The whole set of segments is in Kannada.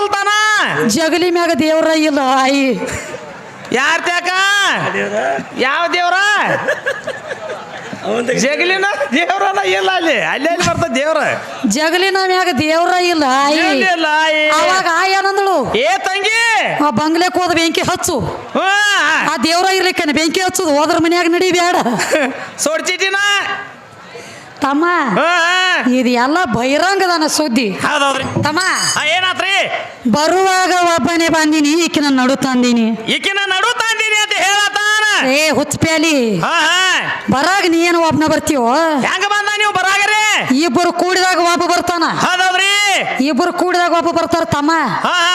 ಮುಸಲ್ತಾನ ಜಗಲಿ ಮ್ಯಾಗ ದೇವ್ರ ಇಲ್ಲ ಆಯಿ. ಯಾರ್ ತ್ಯಾಕ? ಯಾವ ದೇವ್ರ? ಜಗಲಿನ ದೇವ್ರನ ಇಲ್ಲ ಅಲ್ಲಿ. ಅಲ್ಲೇ ಅಲ್ಲಿ ಬರ್ತದ ದೇವ್ರ? ಜಗಲಿನ ಮ್ಯಾಗ ದೇವ್ರ ಇಲ್ಲ ಆಯಿ. ಇಲ್ಲ ಆಯಿ. ಅವಾಗ ಆಯಿ ಏನಂದಳು? ಏ ತಂಗಿ! ಆ ಬಂಗ್ಲೆಕ್ ಹೋದ ಬೆಂಕಿ ಹಚ್ಚು. ಆ ದೇವ್ರ ಇರ್ಲಿಕ್ಕೆ ಬೆಂಕಿ ಹಚ್ಚುದು ಹೋದ್ರ ಮನ್ಯಾಗ ನಡಿ ಬೇಡ ಸೋಡ್ ಚೀಟಿನ ತಮ್ಮ ಇದು ಎಲ್ಲ ಬಹಿರಂಗದನ ಸುದ್ದಿ. ಹೌದೌದ್ರಿ. ತಮ್ಮ ಏನಾತ್ರಿ? ಬರುವಾಗ ಒಬ್ಬನೇ ಬಂದಿನಿ ಈಕಿನ ನಡು ತಂದಿನಿ. ಈಕಿನ ನಡು ತಂದಿನಿ ಅಂತ ಹೇಳತಾನ ಏ ಹುಚ್ಚಪ್ಯಾಲಿ. ಬರಾಗ ನೀ ಏನು ಒಬ್ನ ಬರ್ತೀವೋ ಹೆಂಗ ಬಂದ ನೀವು ಬರಾಗರಿ? ಇಬ್ಬರು ಕೂಡಿದಾಗ ಒಬ್ಬ ಬರ್ತಾನ. ಹೌದ್ರಿ ಇಬ್ಬರು ಕೂಡಿದಾಗ ಒಬ್ಬ ಬರ್ತಾರ ತಮ್ಮ.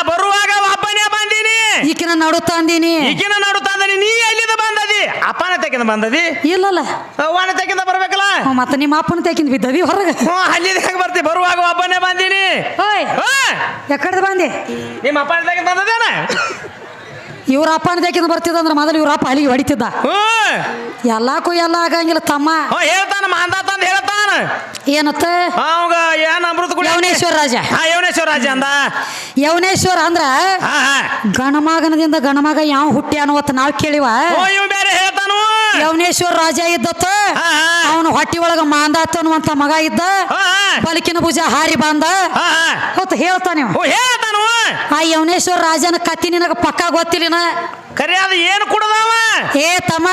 ಬರುವಾಗ ಒಬ್ಬನೇ ಬಂದೀನಿ. ಈಕಿನ ನಡು ತಂದಿನಿ. ಈಗಿನ ನಡು ತಂದನಿ ನೀ ಎಲ್ಲಿಂದ ಬಂದದಿ ತೆಗಿಂದ ಬಂದದಿ? ಇಲ್ಲಲ್ಲ. ಅವ್ವನ ತೆಗಿಂದ ಬರ್ಬೇಕಲ್ಲ? ಮತ್ತೆ ನಿಮ್ಮ ಅಪ್ಪನ ತೆಗಿಂದ ಬಿದ್ದದಿ ಹೊರಗೆ. ಹ್ಞೂ ಅಲ್ಲಿಂದ ಹೆಂಗ್ ಬರ್ತಿ? ಬರುವಾಗ ಒಬ್ಬನೇ ಬಂದೀನಿ. ಓಯ್ ಹಾ ಎಕಡೆ ಬಂದೆ? ನಿಮ್ಮ ಅಪ್ಪನ ತೆಗಿಂದ ಬಂದದೇನ? ಇವ್ರ ಅಪ್ಪನ ತಕ್ಕಿಂದ ಬರ್ತಿದ್ದ ಅಂದ್ರೆ ಮೊದಲು ಇವ್ರ ಅಪ್ಪ ಅಲ್ಲಿಗೆ ಹೊಡಿತಿದ್ದ. ಹ್ಞೂ ಎಲ್ಲಾಕು ಎಲ್ಲ ಆಗಂಗಿಲ್ಲ ತಮ್ಮ. ಹೇಳ್ತಾನ ಮಾಂದ ತಂದ ಹೇಳ್ತಾನ. ಏನತ್ತ? ಅವಾಗ ಏನ್ ಅಮೃತ ಯವನೇಶ್ವರ ರಾಜ. ಯವನೇಶ್ವರ ರಾಜ ಅಂದ. ಯವನೇಶ್ವರ ಅಂದ್ರ ಗಣಮಗನದಿಂದ ಗಣಮಗ ಯಾವ ಹುಟ್ಟಿ ಅನ್ನೋತ್ ನಾವ್ ಕೇಳಿವ. ಬೇರೆ ಹೇಳ್ತಾನು. ಯವನೇಶ್ವರ ರಾಜ ಇದ್ದತ್ತ ಅವನು ಹೊಟ್ಟಿ ಒಳಗ ಮಾಂದಾತ ಅನ್ನುವಂತ ಮಗ ಇದ್ದ. ಬಲಕಿನ ಭುಜ ಹಾರಿ ಬಂದ. ಹಾ ಹೇಳ್ತಾನೆ. ಆ ಯವನೇಶ್ವರ ರಾಜನ ಕತ್ತಿ ನಿನಗ ಪಕ್ಕ ಗೊತ್ತಿಲ್ಲಿನ ಕರೆ ಅದು ಏನು ಕುಡದವ ಏ ತಮ್ಮ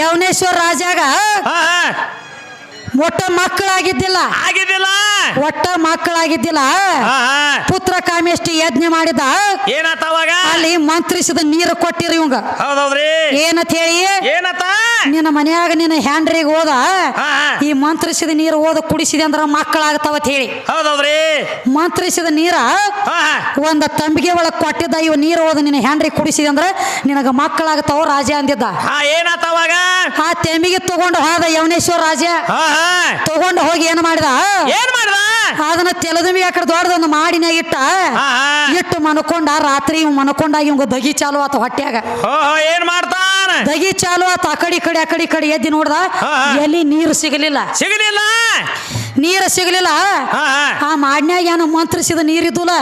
ಯವನೇಶ್ವರ ರಾಜಾಗ ಒಟ್ಟ ಮಕ್ಕಳಾಗಿದ್ದಿಲ್ಲ. ಆಗಿದ್ದಿಲ್ಲ. ಒಟ್ಟ ಮಕ್ಕಳಾಗಿದ್ದಿಲ್ಲ. ಪುತ್ರ ಕಾಮೇಷ್ಟಿ ಯಜ್ಞ ಮಾಡಿದ ಏನತ್ತ ಅವಾಗ? ಅಲ್ಲಿ ಮಂತ್ರಿಸಿದ ನೀರು ಕೊಟ್ಟಿರಿ ಇವಂಗ. ಹೌದೌದ್ರಿ. ಏನಂತ ಹೇಳಿ? ಏನತ್ತ? ನಿನ್ನ ಮನ್ಯಾಗ ನಿನ್ನ ಹ್ಯಾಂಡ್ರಿಗೆ ಹೋದ. ಈ ಮಂತ್ರಿಸಿದ ನೀರು ಓದ ಕುಡಿಸಿದೆ ಅಂದ್ರ ಮಕ್ಕಳಾಗತಾವ ಅಂತ ಹೇಳಿ. ಹೌದೌದ್ರಿ. ಮಂತ್ರಿಸಿದ ನೀರ ಒಂದ ತಂಬಿಗೆ ಒಳಗ್ ಕೊಟ್ಟಿದ್ದ ಇವ ನೀರು ಓದ ನಿನ್ನ ಹ್ಯಾಂಡ್ರಿಗೆ ಕುಡಿಸಿದೆ ಅಂದ್ರ ನಿನಗ ಮಕ್ಕಳಾಗತಾವ ರಾಜ ಅಂದಿದ್ದ. ಏನತ್ತ ಏನಾತ ಅವಾಗ? ಆ ತೆಮಿಗೆ ತಗೊಂಡು ಹೋದ ಯವನೇಶ್ವರ ರಾಜ. ಹಾ ಹಾ. ತಗೊಂಡು ಹೋಗಿ ಏನ್ ಮಾಡಿದ? ಏನ್ ಮಾಡ್ದ? ಅದನ್ನ ತೆಲದಮಿ ಆಕಡೆ ದೊಡ್ಡದ ದೊಡ್ಡದೊಂದು ಮಾಡಿನಾಗ ಇಟ್ಟ. ಹಾ ಹಾ. ಇಟ್ಟು ಮನ್ಕೊಂಡ ರಾತ್ರಿ ಇವ್ ಮನ್ಕೊಂಡ ಇವಂಗ ದಗಿ ಚಾಲು ಆತ ಹೊಟ್ಯಾಗ. ಹೋ ಹೋ ಏನ್ ಮಾಡ್ತಾನ? ದಗಿ ಚಾಲು ಆತ ಆ ಕಡೆ ಈ ಕಡೆ ಆ ಕಡೆ ಈ ಕಡೆ ಎದ್ದಿ ನೋಡ್ದ. ಹಾ. ಎಲ್ಲಿ ನೀರು ಸಿಗಲಿಲ್ಲ. ಸಿಗಲಿಲ್ಲ? ನೀರು ಸಿಗಲಿಲ್ಲ? ಆ ಮಾಡ್ನ್ಯಾಗ ಏನು ಮಂತ್ರಿಸಿದ ನೀರಿದ್ದುಲ್ಲ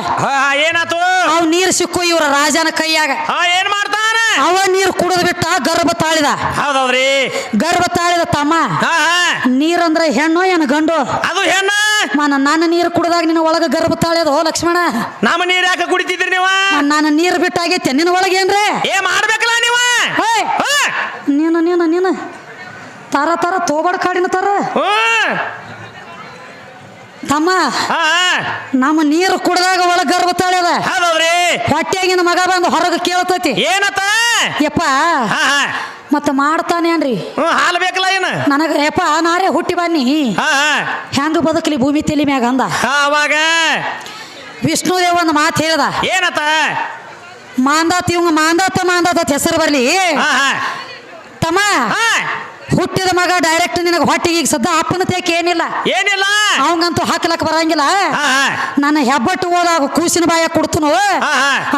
ಏನಾತು? ಅವ್ ನೀರು ಸಿಕ್ಕು ಇವ್ರ ರಾಜನ ಕೈಯಾಗ. ಏನ್ ಮಾಡ್ತಾನ? ಅವ ನೀರು ಕುಡಿದ್ ಬಿಟ್ಟ ಗರ್ಭ ತಾಳಿದ. ಹೌದೌದ್ರಿ. ಗರ್ಭ ತಾಳಿದ ತಮ್ಮ. ನೀರಂದ್ರೆ ಹೆಣ್ಣು ಏನ ಗಂಡು? ಅದು ಹೆಣ್ಣು. ಮನ ನನ್ನ ನೀರು ಕುಡಿದಾಗ ನಿನ್ನ ಒಳಗ ಗರ್ಭ ತಾಳಿಯೋದು ಓ ಲಕ್ಷ್ಮಣ? ನಮ್ಮ ನೀರ್ ಯಾಕೆ ಕುಡಿತಿದ್ರಿ ನೀವ? ನಾನು ನೀರು ಬಿಟ್ಟಾಗೈತೆ ನಿನ್ನ ಒಳಗೆ ಏನ್ರಿ? ಏ ಮಾಡ್ಬೇಕಲ್ಲ ನೀವ? ನೀನು ನೀನು ನೀನು. ತರ ತರ ತೋಬಡ ಕಾಡಿನ ತರ. ತಮ್ಮ ಹಾ ನಮ್ಮ ನೀರು ಕುಡ್ದಾಗ ಒಳಗ ಗರ್ಭ ತಾಳ್ಯದ. ಹೌದೌದ್ರಿ. ಹೊಟ್ಟೆಗಿನ ಮಗ ಬಂದು ಹೊರಗೆ ಕೇಳ್ತೈತಿ. ಏನತ್ತ ಯಪ್ಪ ಹಾ ಹಾ. ಮತ್ತೆ ಮಾಡ್ತಾನೇನ್ರಿ ಹ್ಮ್ ಹಾಲು ಬೇಕಲ್ಲ ಏನು? ನನಗ ಯಪ್ಪ ನಾರೇ ಹುಟ್ಟಿ ಬನ್ನಿ. ಹಾ ಹಾ. ಹೆಂಗ ಬದುಕಲಿ ಭೂಮಿ ತಲಿ ಮ್ಯಾಗ ಅಂದ. ಹಾ, ಅವಾಗ? ವಿಷ್ಣುದೇವ್ ಒಂದು ಮಾತು ಹೇಳ್ದ. ಏನತ್ತ ಮಾಂದಾತ್ ಇವಂಗ ಮಾಂದಾತ ಮಾಂದಾತ ಅಂತ ಹೆಸರು ಬರ್ಲಿ. ಹಾ ಹಾ. ತಮ್ಮ ಹಾ. ಹುಟ್ಟಿದ ಮಗ ಡೈರೆಕ್ಟ್ ನಿನಗೆ ಹೊಟ್ಟಿಗೆ ಈಗ ಸದ್ದ ಅಪ್ಪನ ತೇಕ ಏನಿಲ್ಲ. ಏನಿಲ್ಲ? ಅವಂಗಂತೂ ಹಾಕ್ಲಕ್ ಬರಂಗಿಲ್ಲ. ನನ್ನ ಹೆಬ್ಬಟ್ಟು ಹೋದಾಗ ಕೂಸಿನ ಬಾಯ ಕೊಡ್ತನು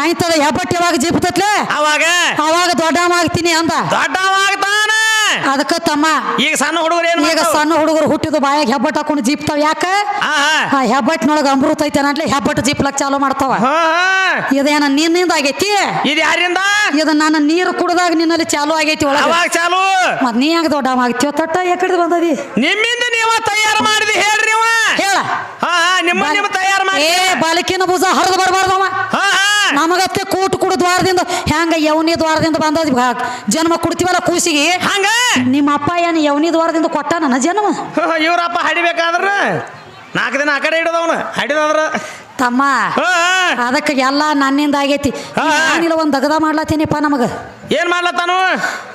ಆಯ್ತದ ಹೆಬ್ಬಟ್ಟು ಯಾವಾಗ ಜೀಪ್ತತ್ಲೆ ಅವಾಗ? ಅವಾಗ ದೊಡ್ಡವಾಗ್ತೀನಿ ಅಂದ. ದೊಡ್ಡವಾಗ್ತಾನ ಅದಕ್ಕ ತಮ್ಮ. ಈಗ ಸಣ್ಣ ಹುಡುಗರು ಏನು ಈಗ ಸಣ್ಣ ಹುಡುಗರು ಹುಟ್ಟಿದ ಬಾಯಾಗ ಹೆಬ್ಬಟ್ಟು ಹಾಕೊಂಡು ಜಿಪ್ತಾವ ಯಾಕ? ಹಾ ಹಾ. ಆ ಹೆಬ್ಬಟ್ಟಿನೊಳಗ ಅಮೃತ ಐತೆ ಅಂತಲೇ ಹೆಬ್ಬಟ್ಟು ಜೀಪ್ಲಕ್ ಚಾಲು ಮಾಡ್ತಾವ. ಇದೇನ ನಿನ್ನಿಂದ ಆಗೈತಿ? ಇದು ಯಾರಿಂದ? ಇದು ನಾನು ನೀರು ಕುಡ್ದಾಗ ನಿನ್ನಲ್ಲಿ ಚಾಲು ಆಗೈತಿ ಒಳಗ. ಚಾಲು. ಮತ್ ನೀ ಹೆಂಗ ದೊಡ್ಡ ಆಗ್ತೀವ ತಟ್ಟ ಯಾಕಡೆ ಬಂದದಿ? ನಿಮ್ಮಿಂದ ನೀವ ತಯಾರು ಮಾಡಿದಿ ಹೇಳ. ಹಾ ಹಾ ನಿಮ್ಮ ನಿಮ್ಮ ತಯಾರು ಮಾಡಿ ಏ ಬಾಲಕಿನ ಭುಜ ಹರಿದು ಬರಬಾರ್ದವ ಹಾ ಹಾ. ನಮಗತ್ತೆ ಕೂಟ್ ಕುಡ ದ್ವಾರದಿಂದ ಹೆಂಗ ಯವನಿ ದ್ವಾರದಿಂದ ಬಂದ ಜನ್ಮ ಕೊಡ್ತೀವಲ್ಲ ಕೂಸಿಗೆ. ಹಂಗ? ನಿಮ್ಮ ಅಪ್ಪ ಏನ್ ಯವನಿ ದ್ವಾರದಿಂದ ಕೊಟ್ಟ ನನ್ನ ಜನ್ಮ? ಇವ್ರಪ್ಪ ಹಡಿಬೇಕಾದ್ರ? ನಾಲ್ಕು ದಿನ ಆ ಕಡೆ ಹಿಡಿದವನು ಹಡಿದವ್ರ ತಮ್ಮ. ಅದಕ್ಕೆ ಎಲ್ಲ ನನ್ನಿಂದ ಆಗೈತಿ. ಒಂದ್ ನಾನಿಲ್ಲ ಒಂದು ದಗದ ಮಾಡ್ಲತ್ತೀನಿಪ್ಪ ನಮಗ. ಏನ್ ಮಾಡ್ಲತ್ತಾನು?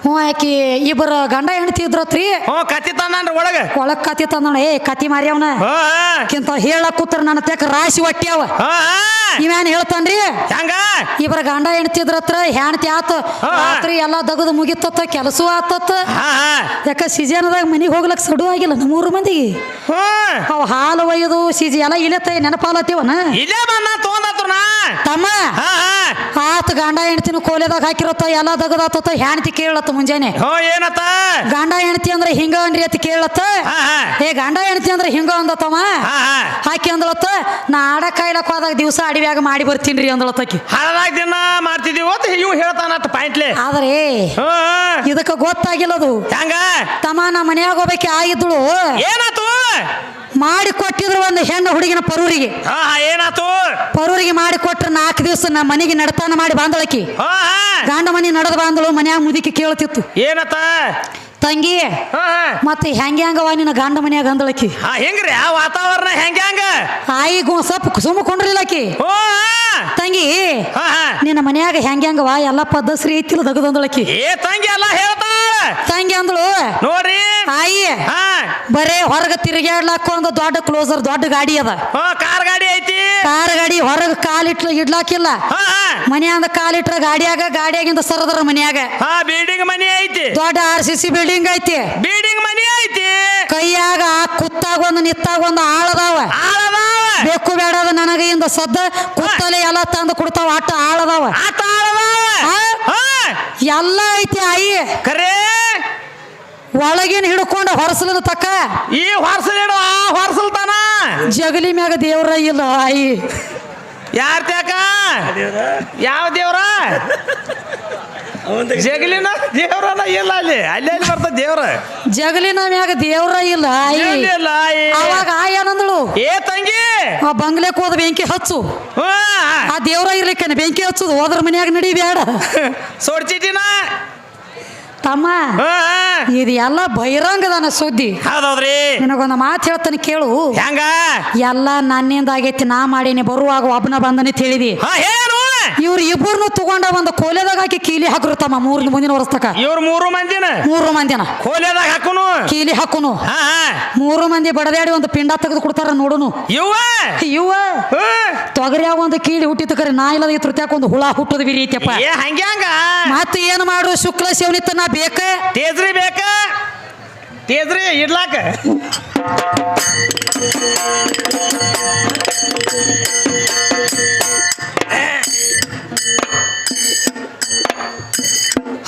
ಹ್ಞೂ ಆಕಿ ಇಬ್ಬರು ಗಂಡ ಹೆಂಡತಿ ಇದ್ರತ್ರಿ. ಹ್ಞೂ ಕತ್ತಿ ತಂದಾನ್ರಿ ಒಳಗೆ. ಒಳಗ್ ಕತಿ ತಂದಣ ಏ ಕತಿ ಮಾರ್ಯವನ ಹಾ ಹಾ. ಕಿಂತ ಹೇಳಕ್ ಕೂತ್ರ ನನ್ನ ತೆಕ್ ರಾಶಿ ಹೊಟ್ಟ್ಯಾವ ಅವ. ಹಾ. ಇವ್ಯಾನ್ ಹೇಳ್ತಾನ್ರಿ? ಹೆಂಗ? ಇಬ್ಬರ ಗಂಡ ಹೆಂಡತಿ ಇದ್ರತ್ರ ಹೆಂಡತಿ ಆತ. ರಾತ್ರಿ ಎಲ್ಲಾ ದಗದು ಮುಗಿತತ್ತ ಕೆಲಸ ಆತತ್ತ ಹಾ ಹಾ. ಯಾಕ ಸಿಜನದಾಗ ಮನಿಗೆ ಹೋಗ್ಲಕ್ ಸಡು ಆಗಿಲ್ಲ ನಮ್ಮೂರು ಮಂದಿಗೆ? ಹ್ಞೂ. ಅವು ಹಾಲು ಒಯ್ಯೋದು ಸಿಜಿ ಎಲ್ಲ ಇಲ್ಲತ್ತ ನೆನಪಾಲತ್ತೀವನ? ಇಲ್ಲೇ ಬಂದ ನಾ. ತಮ್ಮ ಹಾ ಹಾ. ಆತ ಗಂಡ ಹೆಂಡತಿನ ಕೋಲೆದಾಗ ಹಾಕಿರತ್ತ ಎಲ್ಲ ದಗದಾತ ಹೆಣ್ತಿ ಕೇಳತ್ತ ಮುಂಜಾನೆ. ಹೋ ಏನತ್ತ? ಗಂಡ ಹೆಣ್ತಿ ಅಂದ್ರೆ ಹಿಂಗ ಅನ್ರಿ ಅಂತ ಕೇಳತ್ತ ಏ ಗಂಡ ಹೆಣ್ತಿ ಅಂದ್ರೆ ಹಿಂಗ ಅಂದತ್ತವ. ಹಾಕಿ ಅಂದಳತ್ತ ನಾ ಆಡ ಕಾಯ್ಲಕ್ ಹೋದಾಗ ದಿವಸ ಅಡಿವ್ಯಾಗ ಮಾಡಿ ಬರ್ತೀನಿ ಅಂದಳತ್ತಕಿ ಹಳದಾಗ ದಿನ ಮಾಡ್ತಿದೀವಿ ಅಂತ ಇವು ಹೇಳ್ತಾನತ್ತ ಪಾಯಿಂಟ್ಲೆ. ಆದ್ರೆ ಇದಕ್ಕ ಗೊತ್ತಾಗಿಲ್ಲದು ಹೆಂಗ? ತಮ್ಮ ನಾ ಮನ್ಯಾಗ ಹೋಗ್ಬೇಕೆ ಆಗಿದ್ದಳು ಏನಾತು? ಮಾಡಿ ಕೊಟ್ಟಿದ್ರು ಒಂದು ಹೆಣ್ಣು ಹುಡುಗಿನ ಪರೂರಿಗೆ. ಏನಾತು? ಪರೂರಿಗೆ ದಿವಸ ನಮ್ಮ ಮನೆಗೆ ನಡತಾನ ಮಾಡಿ ಬಾಂದಳಕಿ ಗಂಡ ಮನೆ ನಡೆದ ಬಾಂದಳು ಮನ್ಯಾಗ ಮುದುಕಿ ಕೇಳ್ತಿತ್ತು. ಏನತ್ತ? ತಂಗಿ ಮತ್ತೆ ಹೆಂಗೆ ಹಂಗವ ನಿನ್ನ ಗಂಡ ಮನ್ಯಾಗ ಅಂದಳಕಿ? ಹೆಂಗ್ರಿ? ಆ ವಾತಾವರಣ ಹೆಂಗ ಹೆಂಗ? ಆಯಿ ಗು ಸ್ವಲ್ಪ ಸುಮ್ಮ ಕೊಂಡ್ರಿಲ್ಲಕಿ ತಂಗಿ ನಿನ್ನ ಮನ್ಯಾಗ ಹೆಂಗೆ ಹಂಗವ? ಎಲ್ಲ ಪದ್ಧತಿ ಐತಿಲ್ಲ ದಗದಂದಳಕಿ. ಏ ತಂಗಿ ಎಲ್ಲ ಹೇಳ್ತಾಳ ತಂಗಿ ಅಂದಳು ನೋಡ್ರಿ. ತಾಯಿ ಬರೇ ಹೊರಗೆ ತಿರುಗಾಡ್ಲಾಕ ಒಂದು ದೊಡ್ಡ ಕ್ಲೋಸರ್ ದೊಡ್ಡ ಗಾಡಿ ಅದ. ಕಾರ್ ಗಾಡಿ ಐತಿ. ಕಾರ್ ಗಾಡಿ ಹೊರಗೆ ಕಾಲಿಟ್ಲ ಇಡ್ಲಾಕಿಲ್ಲ. ಮನ್ಯಾಂದ ಕಾಲಿಟ್ರ ಗಾಡಿಯಾಗ ಗಾಡಿಯಾಗಿಂದ ಸರದ್ರ ಮನ್ಯಾಗ. ಬಿಲ್ಡಿಂಗ್ ಮನಿ ಐತಿ. ದೊಡ್ಡ ಆರ್ ಸಿ ಸಿ ಬಿಲ್ಡಿಂಗ್ ಐತಿ. ಬಿಲ್ಡಿಂಗ್ ಮನಿ ಐತಿ. ಕೈಯಾಗ ಕುತ್ತಾಗ ಒಂದು ನಿತ್ತಾಗ ಒಂದು ಆಳದಾವ ಬೇಕು ಬೇಡದ ನನಗ ಇಂದ ಸದ್ದ. ಕುತ್ತಲೆ ಎಲ್ಲ ತಂದು ಕೊಡ್ತಾವ ಆಟ ಆಳದಾವ ಆಟ ಆಳದಾವ ಎಲ್ಲ ಐತಿ ಆಯಿ. ಖರೆ ಒಳಗಿನ ಹಿಡ್ಕೊಂಡು ಹೊರಸಲದ ತಕ್ಕ. ಈ ಹೊರ್ಸಲಿಡು ಆ ಹೊರ್ಸಲ್ತಾನ ಜಗಲಿ ಮ್ಯಾಗ ದೇವ್ರ ಇಲ್ಲ ಆಯಿ. ಯಾರ ತ್ಯಾಕ? ಯಾವ ದೇವ್ರ? ಜಗಲಿನ ದೇವ್ರನ ಇಲ್ಲ ಅಲ್ಲಿ. ಅಲ್ಲಿ ಅಲ್ಲಿ ಬರ್ತ ದೇವ್ರ? ಜಗಲಿನ ಮ್ಯಾಗ ದೇವ್ರ ಇಲ್ಲ ಆಯಿ. ಇಲ್ಲ ಅವಾಗ ಆ ಏನಂದಳು? ಏ ತಂಗಿ! ಆ ಬಂಗ್ಲೆಕ್ ಹೋದ ಬೆಂಕಿ ಹಚ್ಚು. ಆ ದೇವ್ರ ಇರ್ಲಿಕ್ಕೇನೆ ಬೆಂಕಿ ಹಚ್ಚುದು ಹೋದ್ರ ಮನ್ಯಾಗ ನಡಿ ಬೇಡ ಸೋಡ್ಚಿಟಿನ ತಮ್ಮ ಹ್ಞೂ ಇದು ಎಲ್ಲ ಬಹಿರಂಗದನ ಸುದ್ದಿ. ಹೌದೌದ್ರಿ. ನಿನಗೊಂದು ಮಾತು ಹೇಳ್ತಾನೆ ಕೇಳು. ಹೆಂಗ? ಎಲ್ಲ ನನ್ನಿಂದ ಆಗೈತಿ ನಾ ಮಾಡೀನಿ ಬರುವಾಗ ಒಬ್ಬನ ಬಂದನೆ ತಿಳಿದಿ ಹಾ ಏನು ಇವ್ರು ಇಬ್ಬರನ್ನು ತಗೊಂಡ ಒಂದು ಕೋಲೆದಾಗ ಹಾಕಿ ಕೀಲಿ ಹಾಕ್ರು ತಮ್ಮ ಮೂರ್ ಮುಂದಿನ ವರ್ಷದಾಗ ಇವ್ರ ಮೂರು ಮಂದಿನ? ಮೂರು ಮಂದಿನ. ಕೋಲೆದಾಗ ಹಾಕುನು? ಕೀಲಿ ಹಾಕುನು. ಮೂರು ಮಂದಿ ಬಡದಾಡಿ ಒಂದು ಪಿಂಡ ತೆಗೆದು ಕೊಡ್ತಾರ ನೋಡುನು. ಇವ ಇವ. ತೊಗರಿಯಾಗ ಒಂದು ಕೀಲಿ ಹುಟ್ಟಿತಕರಿ ನಾ ಇಲ್ಲದ ತೃತ್ಯಾಕ ಒಂದು ಹುಳ ಹುಟ್ಟದ ಬಿರಿ ಐತಪ್ಪ ಏ ಹಂಗ್ಯಾಂಗ ಮತ್ತೆ ಏನು ಮಾಡ್ರು ಶುಕ್ಲ ಶಿವನಿತ್ತ ನಾ ಬೇಕ? ತೇಜ್ರಿ ಬೇಕ? ತೇಜ್ರಿ ಇಡ್ಲಾಕ?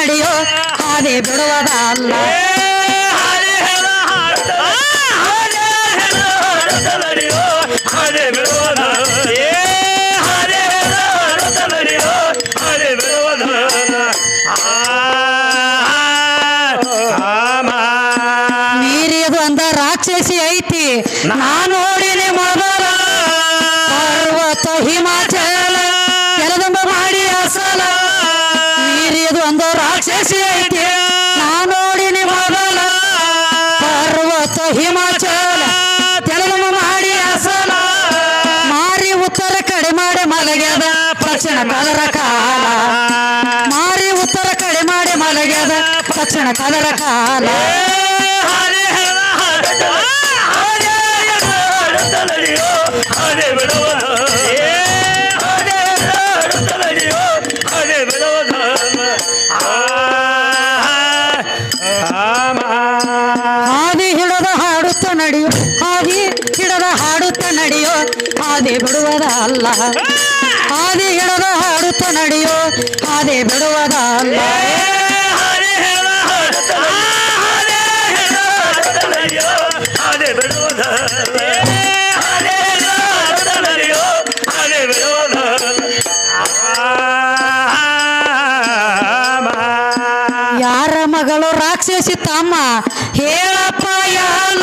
ನಡೆಯೋ ಹಾದಿ ಬಿಡುವದ ರಾಕ್ಷಸಿ ಐತಿ ನಾ ನೋಡಿನಿ ಮೊದಲ ಪರ್ವತ ಹಿಮಾಚಲ. ಕೆಲದಂಬ ಮಾಡಿ ಅಸಲ ಮಾರಿ ಉತ್ತರ ಕಡೆ ಮಾಡಿ ಮಲಗ್ಯದ ತಕ್ಷಣ ಕದರ ಕಾಲ. ಮಾರಿ ಉತ್ತರ ಕಡೆ ಮಾಡಿ ಮಲಗ್ಯದ ತಕ್ಷಣ ಕದರ ಕಾಲ. ಹಾದಿ ಹಾದಿ ಬಿಡುವದ ಅಲ್ಲ ಹಾದಿ ಹಿಡದ ಹಾಡುತ್ತ ನಡೆಯೋ ಹಾದಿ ಬಿಡುವದ ಅಲ್ಲ ಯಾರ ಮಗಳು ರಾಕ್ಷಸಿ ತಮ್ಮ? ಹೇಳಪ್ಪ ಯಾಲ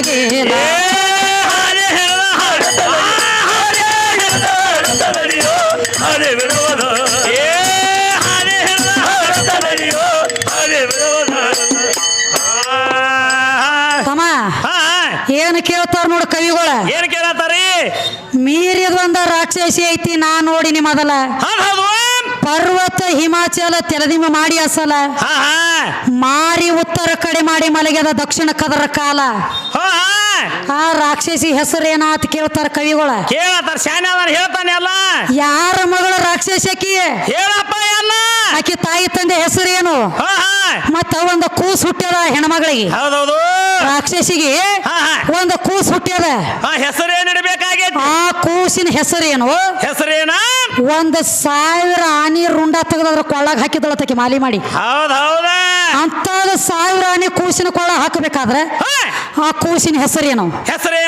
ಬಾಗಿಲ ತಮ್ಮ ಏನು ಕೇಳ್ತಾರ ನೋಡು ಕವಿಗಳ? ಏನ್ ಕೇಳತ್ತಾರಿ ಮೀರಿದ ಒಂದ ರಾಕ್ಷಸಿ ಐತಿ ನಾ ನೋಡಿನಿ ಮೊದಲ ಪರ್ವ ಹಿಮಾಚಲ ತೆಲದಿಮ ಮಾಡಿ ಅಸಲ. ಹಾ ಮಾರಿ ಉತ್ತರ ಕಡೆ ಮಾಡಿ ಮಲಗ್ಯದ ದಕ್ಷಿಣ ಕದರ ಕಾಲ. ಹೋ ಆ ರಾಕ್ಷಸಿ ಹೆಸರೇನಾತ್ ಕೇಳ್ತಾರ ಕವಿಗಳ? ಕೇಳತ್ತಾರ ಶಾನೆ ಹೇಳ್ತಾನೆ ಅಲ್ಲ ಯಾರ ಮಗಳ ರಾಕ್ಷಸಿ ಆಕಿ? ಹೇಳಪ್ಪ ಎಲ್ಲ. ಆಕಿ ತಾಯಿ ತಂದೆ ಹೆಸರೇನು ಹಾ ಮತ್ತ ಒಂದು ಕೂಸ್ ಹುಟ್ಟ್ಯದ ಹೆಣ್ಮಗಳಿಗೆ. ಹೌದೌದು. ರಾಕ್ಷಸಿಗೆ ಒಂದು ಕೂಸ್ ಹುಟ್ಟ್ಯದ. ಆ ಹೆಸರೇನ್ ಇಡಬೇಕಾಗೈತಿ ಆ ಕೂಸಿನ ಹೆಸರೇನು ಹೆಸರೇನ ಒಂದು ಸಾವಿರ ಆನಿ ರುಂಡ ತೆಗೆದ್ರ ಕೊಳ್ಳಾಗ ಹಾಕಿದಳತಕ್ಕೆ ಮಾಲಿ ಮಾಡಿ. ಹೌದ್ ಹೌದ? ಅಂತದ ಸಾವಿರ ಆನಿ ಕೂಸಿನ ಕೊಳ್ಳ ಹಾಕಬೇಕಾದ್ರೆ ಆ ಕೂಸಿನ ಹೆಸರೇನು?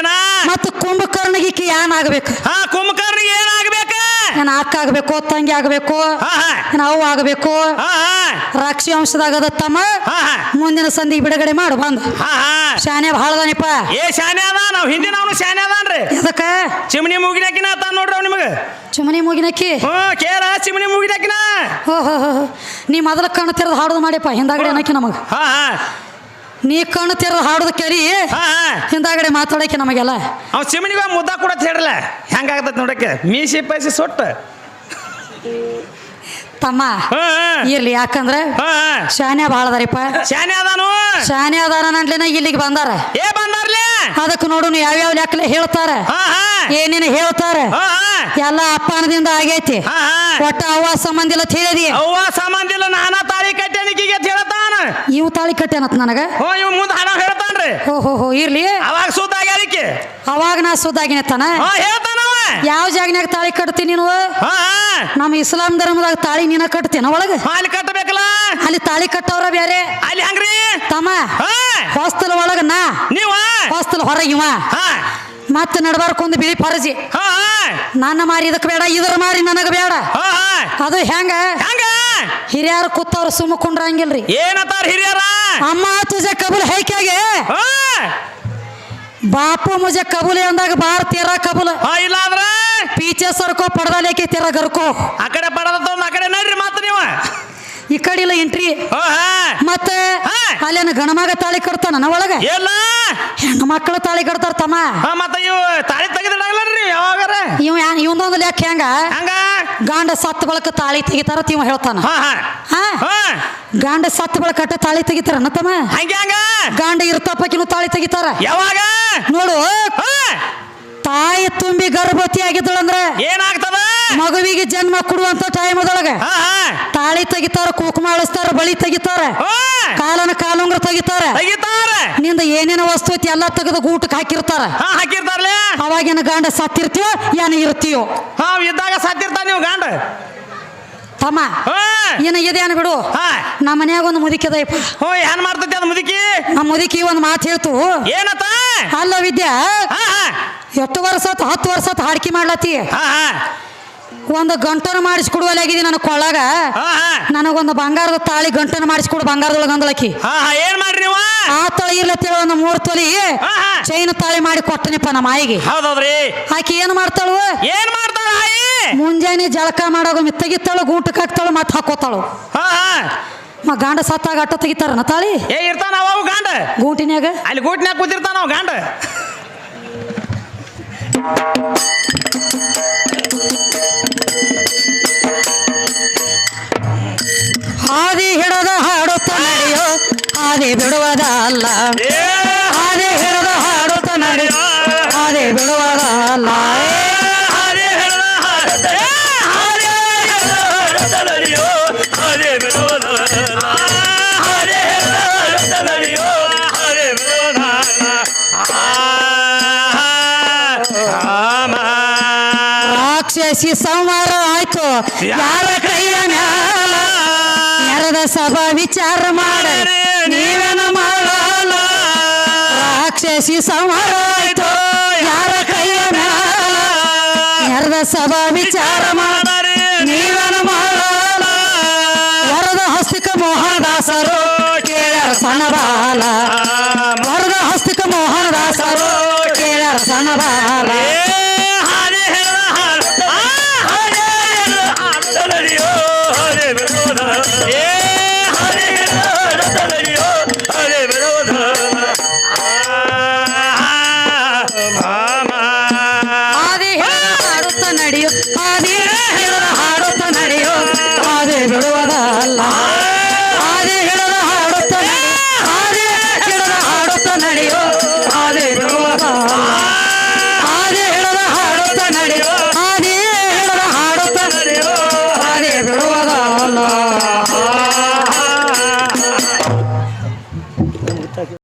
ಹೆಸರೇನ ಮತ್ತು ಕುಂಭಕರ್ಣಿಗೆ ಏನ್ ಆಗ್ಬೇಕು ಹಾ ಕುಂಭಕರ್ಣಿಗೆ ಏನಾಗಬೇಕು? ನಾನು ಅಕ್ಕ ಆಗಬೇಕು ತಂಗಿ ಆಗಬೇಕು ಹಾ ಹಾ. ಏನ್ ಅವ್ವ ಆಗ್ಬೇಕು. ಹಾ ಹಾ. ರಾಕ್ಷಿ ವಂಶದಾಗದ ತಮ್ಮ ಹಾ ಹಾ. ಮುಂದಿನ ಸಂದಿಗೆ ಬಿಡುಗಡೆ ಮಾಡು ಬಂದು. ಹಾ ಹಾ. ಶಾನೆ ಏ ಶಾನೆ ಅದ? ನಾವ್ ಹಿಂದಿನ ಅವನು ಶಾನೆ ಅದಾನ್ರಿ. ಎದಕ್ಕ? ಚಿಮಣಿ ಮುಗಿನಕಿನ ಆತ ನೋಡ್ರಿ ಅವ್ ನಿಮಗೆ? ಚುಮನಿ ಮೂಗಿನಕ್ಕಿ ಹ್ಞೂ ಕೇರ ಚಿಮಣಿ ಮುಗಿನಕಿನ ಹೋ ಹೋ ಹೋ ಹೋ. ನೀ ಮೊದಲ ಕಣ್ಣು ತೆರೆದು ಹಾಡೋದು ಮಾಡಿಪ್ಪ ಹಿಂದಾಗಡೆ ಅನ್ನಕ್ಕೆ ನಮಗೆ. ಹಾ ಹಾ. ನೀ ಕಣ್ಣು ತೆರೆದು ಹಾಡೋದು ಕೇಳಿ ಹಾ ಹಿಂದಾಗಡೆ ಮಾತಾಡಕ್ಕೆ ನಮಗೆಲ್ಲ. ಅವ್ ಚಿಮಣಿಗ ಮುದ್ದ ಕೂಡ ಹೇಳಲ್ಲ ಹೆಂಗಾಗ್ತೈತಿ ನೋಡಕ್ಕೆ? ಮೀಸಿ ಪೈಸಿ ಸೊಟ್ಟ. ತಮ್ಮ ಹಾ ಇರ್ಲಿ ಯಾಕಂದ್ರೆ ಹಾ ಶಾನೆ ಭಾಳದಾರಿಪ್ಪ ಶಾನೆ ಅದಾನು. ಶಾನೆ ಅದಾರ ನಂಟ್ಲಿನ ಇಲ್ಲಿಗೆ ಬಂದಾರ. ಏ ಬಂದಾರ್ಲಿ? ಅದಕ್ಕೆ ನೋಡು ನೀವು ಯಾವ್ಯಾವ ಲೆಕ್ಕಲೆ ಹೇಳ್ತಾರ. ಹಾ ಹಾ. ಏನೇನು ಹೇಳ್ತಾರ. ಹಾ ಹಾ. ಎಲ್ಲ ಅಪ್ಪನದಿಂದ ಆಗೈತಿ. ಹಾ ಹಾ. ಒಟ್ಟ ಅವ್ವ ಸಂಬಂಧ ಇಲ್ಲ ತಿಳಿದಿ. ಅವ್ವ ಸಂಬಂಧಿಲ್ಲ ನಾನಾ ತಾಳಿ ಕಟ್ಟಣಿಕಿಗೆ ಅಂತ ಇವು ತಾಳಿ ಕಟ್ಟ್ಯಾನತ್ ನನಗ? ಹೋ ಇವ್ ಮುಂದೆ ಹಣ ಹೇಳ್ತಾನ್ರಿ. ಹೋ ಹೋ ಹೋ ಇರ್ಲಿ. ಅವಾಗ ಸುದ್ದ ಆಗ್ಯಾರಿಕೆ ಅವಾಗ ನಾ ಸುದ್ದಾಗಿನ ತಾನ ಹಾ ಹೇಳ್ತಾನವ ಯಾವ ಜಾಗನ್ಯಾಗ ತಾಳಿ ಕಟ್ತೀನಿ ನೀನು? ಹಾ ನಮ್ಮ ಇಸ್ಲಾಂ ಧರ್ಮದಾಗ ತಾಳಿ ನೀನ ಕಟ್ತೇನ ಒಳಗ? ಅಲ್ಲಿ ಕಟ್ಟಬೇಕಲ್ಲ ಅಲ್ಲಿ ತಾಳಿ ಕಟ್ಟವ್ರ ಬೇರೆ ಅಲ್ಲಿ ಹಂಗ್ರಿ. ತಮ್ಮ ಹಾಸ್ಟೆಲ್ ಒಳಗ ನಾ. ನೀವ? ಹೊರಗೆ ಹೊರಗಿವ ಮತ್ತ ಮತ್ತೆ ನಡ್ಬಾರ್ಕೊಂದು ಬಿಳಿ ಫರ್ಜಿ ನನ್ನ ಮಾರಿ ಇದಕ್ಕೆ ಬೇಡ ಇದ್ರ ಮಾರಿ ನನಗೆ ಬೇಡ. ಅದು ಹೆಂಗ? ಹಂಗ? ಹಿರಿಯರು ಕೂತವ್ರು ಸುಮ್ಮ ಕುಂಡ್ರಂಗಿಲ್ರಿ. ಏನತ್ತಾರ ಹಿರಿಯರ? ಅಮ್ಮ ತುಜೆ ಕಬೂಲ್ ಹೈಕ್ಯಾಗೆ. ಬಾಪು ಮುಜೆ ಕಬುಲೆ ಅಂದಾಗ ಬಾರ್ ತೀರಾ ಕಬೂಲ್. ಹಾ ಇಲ್ಲ ಅಂದ್ರೆ? ಪೀಚೆ ಸರ್ಕೋ ಪಡ್ದಲೇಕೆ ತೀರ ಗರ್ಕೋ. ಆ ಕಡೆ ಪಡದ ಆ ಕಡೆ ನಡ್ರಿ ಮಾತ್ರ ನೀವು. ಈ ಕಡೆ ಇಲ್ಲ ಎಂಟ್ರಿ. ಮತ್ತೆ. ಅಲ್ಲೇನ ಗಣಮಗ ತಾಳಿ ಕಟ್ತಾನ ಒಳಗ? ಎಲ್ಲ ಹೆಣ್ಣು ಮಕ್ಕಳು ತಾಳಿ ಕಟ್ತಾರ ತಮ್ಮ. ಹಾ ಮತ್ತ ಇವು ತಾಳಿ ತೆಗೆದಿಡಲ್ಲ ಯಾವಾಗಾರ? ಇವ್ ಇವಂದೊಂದು ಲೆಕ್ಕ ಹೆಂಗ? ಹಂಗ? ಗಾಂಡ ಸತ್ತ ಬಳಕ ತಾಳಿ ತೆಗಿತಾರ ತಿವ ಹೇಳ್ತಾನ. ಹಾ ಹಾ. ಹಾ. ಗಂಡ ಸತ್ತ ಬಳಕ ತಾಳಿ ತೆಗಿತಾರ ತಮ್ಮ? ಹಂಗೆ ಹಂಗ. ಗಾಂಡ ಇರ್ತಪ್ಪಕಿನೂ ತಾಳಿ ತೆಗಿತಾರ. ಯಾವಾಗ? ನೋಡು. ತಾಯಿ ತುಂಬಿ ಗರ್ಭವತಿ ಆಗಿದ್ದಳಂದ್ರೆ ಏನಾಗ್ತದ? ಮಗುವಿಗೆ ಜನ್ಮ ಕೊಡುವಂತ ಟೈಮ್ ಅದೊಳಗ ತಾಳಿ ತೆಗಿತಾರ ಕುಕುಮ ಅಳಿಸ್ತಾರ ಬಳಿ ತೆಗಿತಾರ ಕಾಲನ ಕಾಲುಂಗ್ರ ತೆಗಿತಾರ. ನಿಂದ ಏನೇನ ವಸ್ತು ಐತಿ ಎಲ್ಲ ತೆಗೆದು ಊಟಕ್ಕೆ ಹಾಕಿರ್ತಾರ. ಹಾಕಿರ್ತಾರ್ಲೆ ಅವಾಗಿನ ಗಾಂಡ ಸತ್ತಿರ್ತೀಯೋ ಏನ ಇರ್ತೀಯೋ. ಇದ್ದಾಗ ಸತ್ತಿರ್ತಾರ ನೀವು ಗಂಡ. ತಮ್ಮ. ಏನ ಇದೇನು ಬಿಡು. ನಮ್ಮ ಮನ್ಯಾಗ ಒಂದು ಮುದುಕಿದಯಪ್ಪ ಹೋ ಏನ್ ಮಾಡ್ತೈತಿ ಅದು ಮುದುಕಿ? ನಮ್ಮ ಮುದುಕಿ ಒಂದು ಮಾತು ಹೇಳ್ತು. ಏನತ್ತ ಅಲ್ಲ ವಿದ್ಯಾ ಎಷ್ಟು ವರ್ಷ ಹತ್ತು ವರ್ಷ ಹಾಡ್ಕಿ ಮಾಡ್ಲತ್ತಿ. ಒಂದು ಗಂಟನ ಮಾಡಿಸ್ಕೊಡುವಲ್ಲಾಗಿದೆ ನನ್ನ ಕೊಳ್ಳಾಗ. ಹಾ ನನಗೊಂದು ಬಂಗಾರದ ತಾಳಿ ಗಂಟನ ಮಾಡಿಸ್ಕೊಡು ಬಂಗಾರದೊಳಗೆ ಅಂದಳಕಿ ಏನ್ ಮಾಡ್ರಿ ನೀವು? ಆ ತಳಿ ಇರ್ಲತ್ತೇಳ ಒಂದು ಮೂರು ತೊಲಿ ಚೈನ್ ತಾಳಿ ಮಾಡಿ ಕೊಟ್ಟನಿಪ್ಪ ನಮ್ಮ ಆಯಿಗೆ. ಹೌದೌದ್ರಿ. ಆಕಿ ಏನು ಮಾಡ್ತಾಳು? ಏನ್ ಮಾಡ್ತಾಳ ಮುಂಜಾನೆ ಜಳಕ ಮಾಡಾಗ ತೆಗಿತಾಳು ಗೂಟಕ್ಕೆ ಹಾಕ್ತಾಳು ಮತ್ತೆ ಹಾಕೋತಾಳು. ಮ ಗಾಂಡ ಸತ್ತಾಗ ಅಟ್ಟ ತೆಗಿತಾರ ತಾಳಿ? ಏ ಇರ್ತಾನ ಅವು ಗಾಂಡ. ಗೂಟಿನ್ಯಾಗ? ಅಲ್ಲಿ ಗೂಟಿನ್ಯಾಗ ಕೂತಿರ್ತಾನ ಅವು ಗಾಂಡ. ಹಾದಿ ಹಿಡದ ಹಾಡುತ್ತ ನಡೆಯೋ ಹಾದಿ ಬಿಡುವುದ ಅಲ್ಲ. ಹಾದಿ ಹಿಡದ ಹಾಡುತ್ತ ನಡೆಯೋ ಹಾದಿ ಬಿಡುವುದ ಅಲ್ಲ. ರಾಕ್ಷಸಿ ಸಂವಾರ ಆಯ್ತು. ಯಾರ ನೆರದ ವಿಚಾರ ಮಾಡ. ನೀವೇನ ಮಾಡಲ್ಲ ರಾಕ್ಷಸಿ ಸಂಹಾರ ಯಾರ ಕೈಯ ಯಾರದ ಸಭಾ ವಿಚಾರ ಮಾಡ. ನೀವೇನ ಮಾಡಲ್ಲ ವರದ ಹಸ್ತಿಕ ಮೋಹನದಾಸರು ಸಣ್ಣ ಬಾಲ. ವರದ ಹಸ್ತಿಕ ಮೋಹನದಾಸರು ಕೇಳ್ಯಾರ ಸಣ್ಣ